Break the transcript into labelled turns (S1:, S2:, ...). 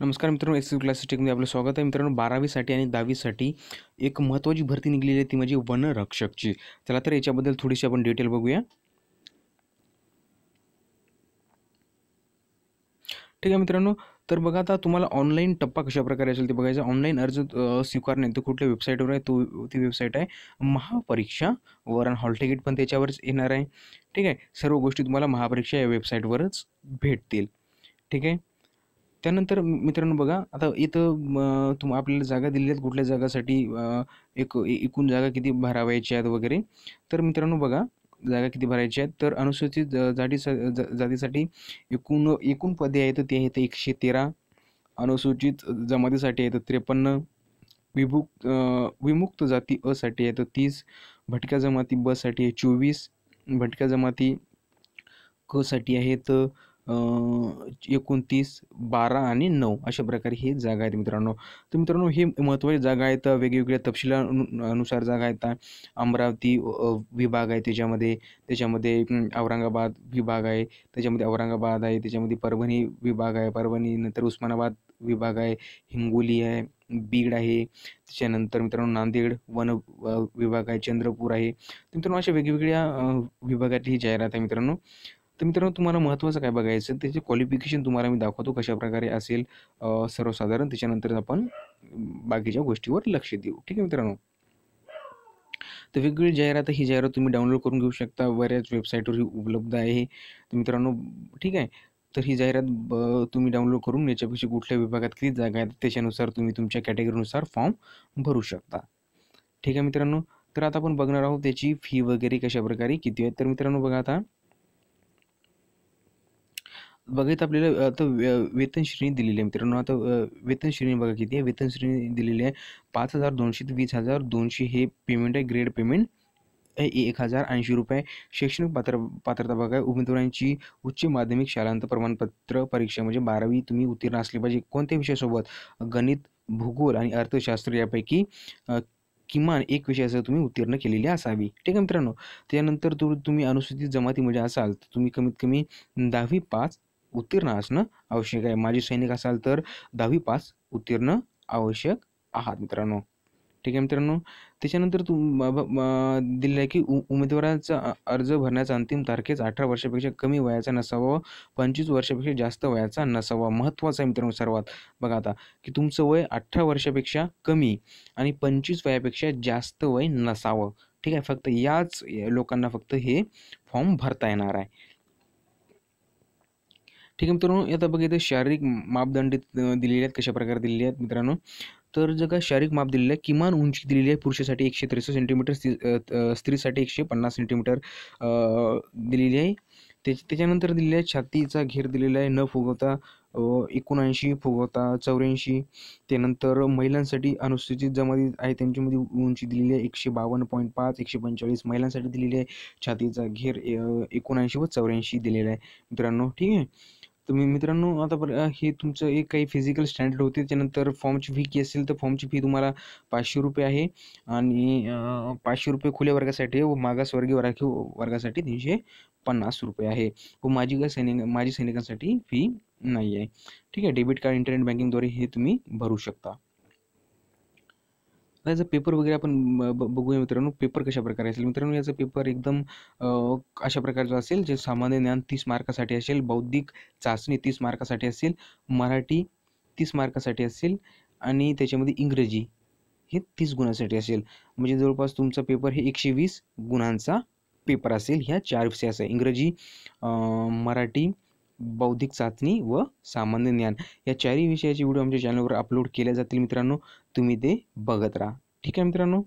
S1: नमस्कार मित्रांनो S C class टेकमध्ये आपलं स्वागत आहे. मित्रांनो बारावीसाठी आणि दहावीसाठी एक महत्त्वाची भरती निघलेली आहे ती म्हणजे वनरक्षकची. चला तर याच्याबद्दल थोडीशी आपण डिटेल बघूया. ठीक आहे मित्रांनो तर बघा आता तुम्हाला ऑनलाईन टप्पा कशा प्रकारे असेल ते बघायचं. ऑनलाईन अर्ज स्वीकारणे. तर कुठल्या वेबसाईटवर आहे? तो ती वेबसाईट आहे महापरीक्षा वरण हॉल तिकीट पण त्याच्यावरच येणार आहे. ठीक आहे? सर्व गोष्टी तुम्हाला महापरीक्षा या वेबसाईटवरच भेटतील. ठीक आहे? त्यानंतर मित्रांनो बघा आता इथं तुम आपल्याला जागा दिलेल्या आहेत कुठल्या जागासाठी एक एकूण जागा किती भरावायच्या आहेत वगैरे. तर मित्रांनो बघा जागा किती भरायच्या आहेत. तर अनुसूचित जाती जातीसाठी एकूण एकूण पदे आहेत ते आहेत एकशे तेरा. अनुसूचित जमातीसाठी आहेत त्रेपन्न. विभुक्त विमुक्त जाती असाठी आहेत तीस. भटक्या जमाती बसाठी आहे चोवीस. भटक्या जमाती क साठी आहेत एकोणतीस बारा आणि नऊ अशा प्रकारे ही जागा आहेत मित्रांनो. तर मित्रांनो हे महत्त्वाची जागा आहेत. वेगवेगळ्या तपशिलानुसार जागा आहेत. अमरावती विभाग आहे त्याच्यामध्ये. त्याच्यामध्ये औरंगाबाद विभाग आहे. त्याच्यामध्ये औरंगाबाद आहे. त्याच्यामध्ये परभणी विभाग आहे. परभणी नंतर उस्मानाबाद विभाग आहे. हिंगोली आहे. बीड आहे. त्याच्यानंतर मित्रांनो नांदेड वन विभाग आहे. चंद्रपूर आहे. मित्रांनो अशा वेगवेगळ्या विभागातली ही जाहिरात आहे मित्रांनो. तर मित्रांनो तुम्हाला महत्त्वाचं काय बघायचं त्याचे क्वालिफिकेशन तुम्हाला मी दाखवतो कशा प्रकारे असेल सर्वसाधारण. त्याच्यानंतर आपण बाकीच्या गोष्टीवर लक्ष देऊ. ठीक आहे मित्रांनो? तर वेगवेगळी जाहिरात ही जाहिरात तुम्ही डाउनलोड करून घेऊ शकता. बऱ्याच वेबसाईटवर ही उपलब्ध आहे. तर मित्रांनो ठीक आहे? तर ही जाहिरात ब तुम्ही डाउनलोड करून याच्यापेक्षा कुठल्या विभागात किती जागा आहेत त्याच्यानुसार तुम्ही तुमच्या कॅटेगरीनुसार फॉर्म भरू शकता. ठीक आहे मित्रांनो? तर आता आपण बघणार आहोत त्याची फी वगैरे कशा प्रकारे किती आहे. तर मित्रांनो बघा आता बघा आपल्याला आता वे- वेतन श्रेणी दिलेली आहे मित्रांनो. आता वेतन श्रेणी बघा किती आहे. वेतन श्रेणी दिलेली आहे पाच हजार दोनशे ते वीस हजार दोनशे हे पेमेंट आहे. ग्रेड पेमेंट एक हजार ऐंशी रुपये. शैक्षणिक पात्र पात्रता बघा. उमेदवारांची उच्च माध्यमिक शालांत प्रमाणपत्र परीक्षा म्हणजे बारावी तुम्ही उत्तीर्ण असले पाहिजे. कोणत्या विषयासोबत? गणित भूगोल आणि अर्थशास्त्र यापैकी किमान एक विषयासह तुम्ही उत्तीर्ण केलेली असावी. ठीक आहे मित्रांनो. त्यानंतर तु तुम्ही अनुसूचित जमातीमध्ये असाल तर तुम्ही कमीत कमी दहावी पाच उत्तीर्ण असणं आवश्यक आहे. माजी सैनिक असाल तर दहावी पास उत्तीर्ण आवश्यक आहात मित्रांनो. ठीक आहे मित्रांनो. त्याच्यानंतर तुम दिलेलं आहे की उ उमेदवाराचा अर्ज भरण्याचा अंतिम तारखेच अठरा वर्षापेक्षा कमी वयाचा नसावा व पंचवीस वर्षापेक्षा जास्त वयाचा नसावा. महत्त्वाचा आहे मित्रांनो सर्वात. बघा आता की तुमचं वय अठरा वर्षापेक्षा कमी आणि पंचवीस वयापेक्षा जास्त वय नसावं. ठीक आहे? फक्त याच लोकांना फक्त हे फॉर्म भरता येणार आहे. ठीक आहे मित्रांनो आता बघा शारीरिक मापदंड दिलेले आहेत कशा प्रकारे दिलेले आहेत मित्रांनो. तर जर का शारीरिक माप दिलेलं आहे किमान उंची दिलेली आहे पुरुषासाठी एकशे त्रेसष्ट सेंटीमीटर स्त्रीसाठी एकशे पन्नास सेंटीमीटर दिलेली आहे. त्याच्या त्याच्यानंतर दिलेली आहे छातीचा घेर दिलेला आहे न फुगवता एकोणऐंशी फुगवता चौऱ्याऐंशी. त्यानंतर महिलांसाठी अनुसूचित जमाती आहे त्यांच्यामध्ये उंची दिलेली आहे एकशे बावन्न पॉईंट पाच एकशे पंचेचाळीस महिलांसाठी दिलेली आहे. छातीचा घेर एकोणऐंशी व चौऱ्याऐंशी दिलेला आहे मित्रांनो ठीक आहे. तुम्ही मित्रांनो आता पर हे तुमचं एक काही फिजिकल स्टँडर्ड होते त्यानंतर फॉर्मची फी की असेल तर फॉर्मची फी तुम्हाला पाचशे रुपये आहे. आणि पाचशे रुपये खुल्या वर्गासाठी व मागासवर्गीय राखीव वर्गासाठी तीनशे पन्नास रुपये आहे. व माजी सैनिक माजी सैनिकांसाठी फी नाही आहे ठीक आहे डेबिट कार्ड इंटरनेट बँकिंगद्वारे हे तुम्ही भरू शकता. आता याचा पेपर वगैरे आपण ब- बघूया मित्रांनो. पेपर कशा प्रकारे असेल? मित्रांनो याचा पेपर एकदम अशा प्रकारचा असेल जे सामान्य ज्ञान तीस मार्कासाठी असेल बौद्धिक चाचणी तीस मार्कासाठी असेल मराठी तीस मार्कासाठी असेल आणि त्याच्यामध्ये इंग्रजी हे तीस गुणांसाठी असेल. म्हणजे जवळपास तुमचा पेपर हे एकशे वीस गुणांचा पेपर असेल. ह्या चार विषयाचा इंग्रजी मराठी बौद्धिक चाचणी व सामान्य ज्ञान. या चारही विषयाचे व्हिडिओ आमच्या चॅनलवर अपलोड केले जातील मित्रांनो. तुम्ही ते बघत राहा. ठीक आहे मित्रांनो?